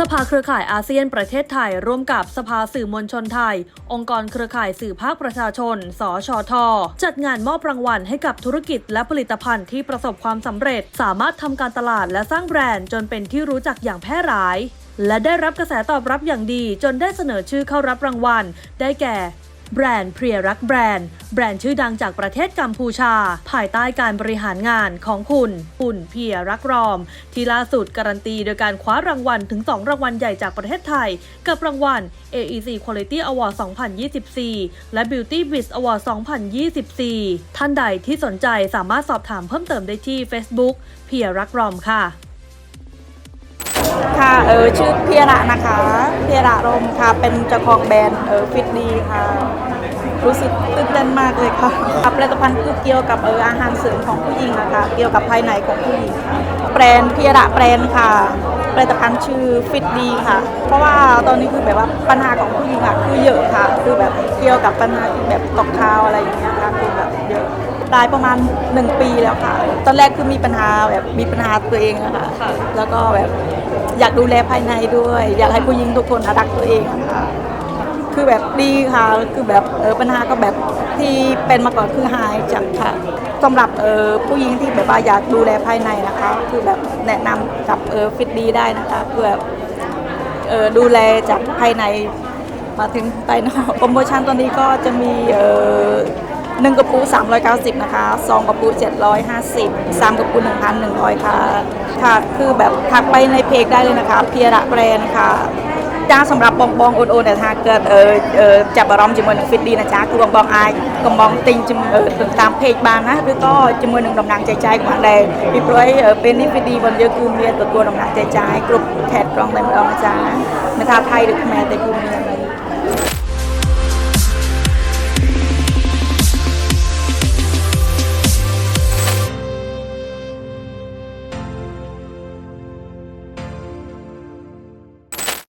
สภาเครือข่ายอาเซียนประเทศไทย ร่วมกับสภาสื่อมวลชนไทย องค์กรเครือข่ายสื่อภาคประชาชน สชท จัดงานมอบรางวัลให้กับธุรกิจและผลิตภัณฑ์ที่ประสบความสำเร็จ สามารถทำการตลาดและสร้างแบรนด์จนเป็นที่รู้จักอย่างแพร่หลาย และได้รับกระแสตอบรับอย่างดีจนได้เสนอชื่อเข้ารับรางวัล ได้แก่ แบรนด์เพียรักแบรนด์ แบรนด์ชื่อดังจากประเทศกัมพูชา ภายใต้การบริหารงานของคุณปุ่นเพียรักรอม ที่ล่าสุดการันตีโดยการคว้ารางวัลถึง 2 รางวัลใหญ่จากประเทศไทย กับรางวัล AEC Quality Award 2024 และ Beauty Biz Award 2024 ท่านใดที่สนใจสามารถสอบถามเพิ่มเติมได้ที่ Facebook เพียรักรอมค่ะ ค่ะ เออ ชื่อเพียระนะคะ ยระรมค่ะ เป็นเจ้าของแบรนด์เออฟิตดีค่ะ รู้สึกตื่นเต้นมากเลยค่ะกับผลิตภัณฑ์คือเกี่ยวกับเอออาหารเสริมของผู้หญิงนะคะ เกี่ยวกับภายในของผู้หญิงค่ะแบรนด์เพียระแบรนด์ค่ะผลิตภัณฑ์ชื่อฟิตดีค่ะ เพราะว่าตอนนี้คือแบบว่าปัญหาของผู้หญิงอะคือเยอะค่ะ คือแบบเกี่ยวกับปัญหาที่แบบตกขาวอะไรอย่างเงี้ยค่ะคือแบบเยอะได้ประมาณ 1 ปีแล้วค่ะ ตอนแรกคือมีปัญหาแบบมีปัญหาตัวเองอะค่ะ แล้วก็แบบอยากดูแลภายในด้วย อยากให้ผู้หญิงทุกคนรักตัวเองอะค่ะคือแบบดีค่ะคือแบบเออปัญหาก็แบบที่เป็นมาก่อนคือหายจากค่ะสำหรับเออผู้หญิงที่แบบว่าอยากดูแลภายในนะคะ คือแบบแนะนำกับเออฟิตดีได้นะคะเพื่อ เออดูแลจากภายในมาถึงภายนอก โปรโมชั่นตัวนี้ก็จะมีเออ หนึ่งกระปุก390 นะคะสองกระปุก750สามกระปุก1,100 ค่ะ ค่ะ คือแบบทักไปในเพจได้เลยนะคะ เพียระแบรนด์ค่ะ จ้าสำหรับបងបងអូនអូនដែលថាកើតអឺអឺចាប់អារម្មណ៍ជាមួយនឹង Fit D ណាចាគឺបងបងអាចកំងទិញជំអឺតាម page បានណាឬក៏ជាមួយនឹងតំណាងចែកចាយក៏បានដែរពីព្រោះអីអឺពេលនេះ Fit D របស់យើងគឺមានទទួលតំណាងចែកចាយគ្រប់ខេត្តក្រុងតែម្ដងណាចាមិនថាថៃឬខ្មែរតែគឺមាន ន